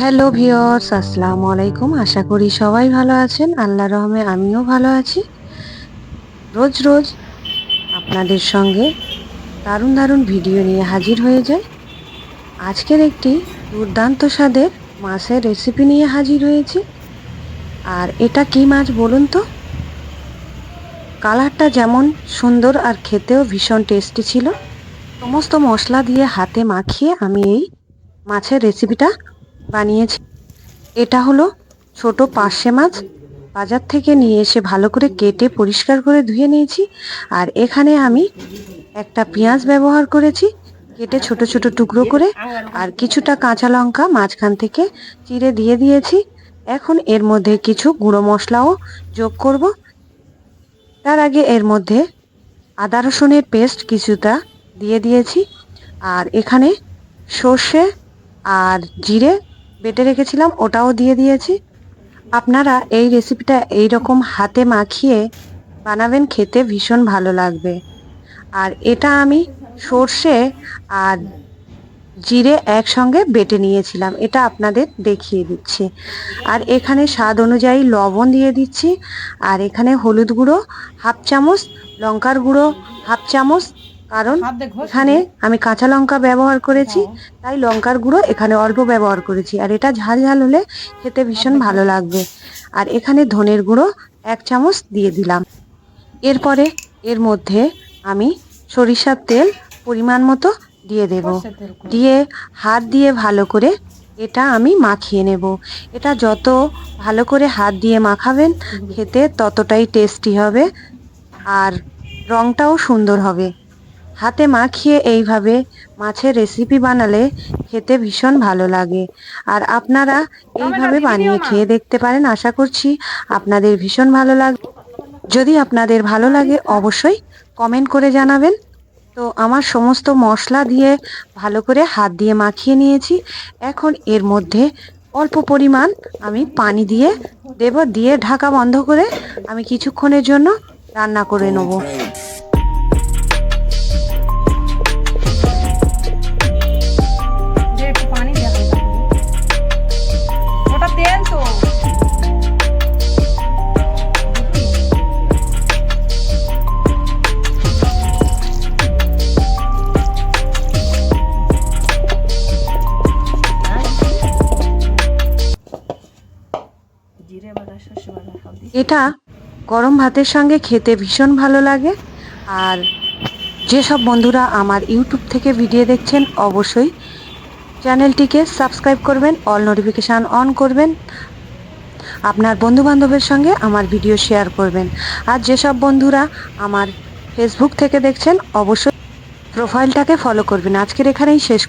Hello viewers আসসালামু আলাইকুম। আশা করি সবাই ভালো আছেন। আল্লাহ রহমে আমিও ভালো আছি। রোজ রোজ আপনাদের সঙ্গে দারুণ দারুণ ভিডিও নিয়ে হাজির হয়ে যায় আজকের একটি দুর্দান্ত স্বাদের মাছের রেসিপি নিয়ে হাজির হয়েছি। আর এটা কি মাছ বলুন তো? কালারটা যেমন সুন্দর আর খেতেও ভীষণ টেস্টি ছিল, সমস্ত মশলা দিয়ে হাতে মাখিয়ে আমি এই মাছের রেসিপিটা বানিয়েছি। এটা হলো ছোট পার্শে মাছ। বাজার থেকে নিয়ে এসে ভালো করে কেটে পরিষ্কার করে ধুয়ে নিয়েছি। আর এখানে আমি একটা পেঁয়াজ ব্যবহার করেছি। কেটে ছোট ছোট টুকরো করে আর কিছুটা কাঁচা লঙ্কা মাঝখান থেকে চিড়ে দিয়ে দিয়েছি। এখন এর মধ্যে কিছু গুঁড়ো মশলাও যোগ করব। তার আগে এর মধ্যে আদা রসুনের পেস্ট কিছুটা দিয়ে দিয়েছি। আর এখানে সর্ষে আর জিরে বেটে রেখেছিলাম, ওটাও দিয়ে দিয়েছি। আপনারা এই রেসিপিটা এই রকম হাতে মাখিয়ে বানাবেন, খেতে ভীষণ ভালো লাগবে। আর এটা আমি সর্ষে আর জিরে একসঙ্গে বেটে নিয়েছিলাম, এটা আপনাদের দেখিয়ে দিচ্ছি। আর এখানে স্বাদ অনুযায়ী লবণ দিয়ে দিচ্ছি, আর এখানে হলুদ গুঁড়ো, হাফ চামচ, লঙ্কার গুঁড়ো, হাফ চামচ কারণ এখানে আমি কাঁচা লঙ্কা ব্যবহার করেছি তাই লঙ্কার গুঁড়ো এখানে অল্প ব্যবহার করেছি। আর এটা ঝাল ঝাল হলে খেতে ভীষণ ভালো লাগবে। আর এখানে ধনের গুঁড়ো এক চামচ দিয়ে দিলাম। এরপরে এর মধ্যে আমি সরিষার তেল পরিমাণ মতো দিয়ে দেব। দিয়ে হাত দিয়ে ভালো করে এটা আমি মাখিয়ে নেব। এটা যত ভালো করে হাত দিয়ে মাখাবেন খেতে ততটাই টেস্টি হবে। আর রঙটাও সুন্দর হবে। হাতে মাখিয়ে এইভাবে মাছের রেসিপি বানালে খেতে ভীষণ ভালো লাগে। আর আপনারা এইভাবে বানিয়ে খেয়ে দেখতে পারেন, আশা করছি আপনাদের ভীষণ ভালো লাগবে যদি আপনাদের ভালো লাগে অবশ্যই কমেন্ট করে জানাবেন। তো আমার সমস্ত মশলা দিয়ে ভালো করে হাত দিয়ে মাখিয়ে নিয়েছি। এখন এর মধ্যে অল্প পরিমাণ আমি পানি দিয়ে দেব, দিয়ে ঢাকা বন্ধ করে আমি কিছুক্ষণের জন্য রান্না করে নেব। এটা গরম ভাতের সঙ্গে খেতে ভীষণ ভালো লাগে। আর যেসব বন্ধুরা আমার ইউটিউব থেকে ভিডিও দেখছেন, অবশ্যই চ্যানেলটিকে সাবস্ক্রাইব করবেন, অল নোটিফিকেশান অন করবেন, আপনার বন্ধু বান্ধবের সঙ্গে আমার ভিডিও শেয়ার করবেন। আর যেসব বন্ধুরা আমার ফেসবুক থেকে দেখছেন, অবশ্যই প্রোফাইলটাকে ফলো করবেন। আজকের এখানেই শেষ